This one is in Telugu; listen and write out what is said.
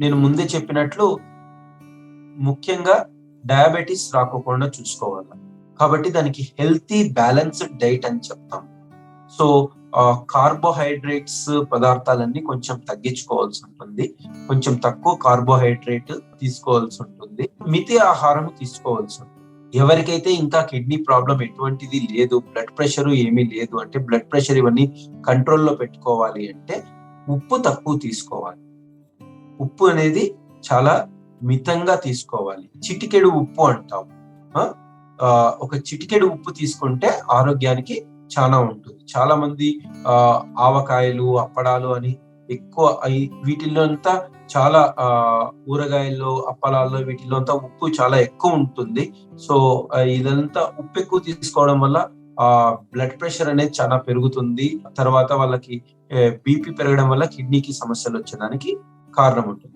నేను ముందే చెప్పినట్లు ముఖ్యంగా డయాబెటీస్ రాకోకుండా చూసుకోవాలి. కాబట్టి దానికి హెల్తీ బ్యాలెన్స్డ్ డైట్ అని చెప్తాం. సో కార్బోహైడ్రేట్స్ పదార్థాలన్నీ కొంచెం తగ్గించుకోవాల్సి ఉంటుంది. కొంచెం తక్కువ కార్బోహైడ్రేట్ తీసుకోవాల్సి ఉంటుంది. మితి ఆహారం తీసుకోవాల్సి ఉంటుంది. ఎవరికైతే ఇంకా కిడ్నీ ప్రాబ్లం ఎటువంటిది లేదు బ్లడ్ ప్రెషర్ ఏమీ లేదు అంటే బ్లడ్ ప్రెషర్ ఇవన్నీ కంట్రోల్లో పెట్టుకోవాలి అంటే ఉప్పు తక్కువ తీసుకోవాలి. ఉప్పు అనేది చాలా మితంగా తీసుకోవాలి. చిటికెడు ఉప్పు అంటాం. ఒక చిటికెడు ఉప్పు తీసుకుంటే ఆరోగ్యానికి చాలా ఉంటుంది. చాలా మంది ఆ ఆవకాయలు అప్పడాలు అని ఎక్కువ వీటిల్లో అంతా చాలా ఆ ఊరగాయల్లో అప్పలాల్లో వీటిల్లో అంతా ఉప్పు చాలా ఎక్కువ ఉంటుంది. సో ఇదంతా ఉప్పు ఎక్కువ తీసుకోవడం వల్ల ఆ బ్లడ్ ప్రెషర్ అనేది చాలా పెరుగుతుంది. తర్వాత వాళ్ళకి బీపీ పెరగడం వల్ల కిడ్నీకి సమస్యలు వచ్చేదానికి కారణం ఉంటుంది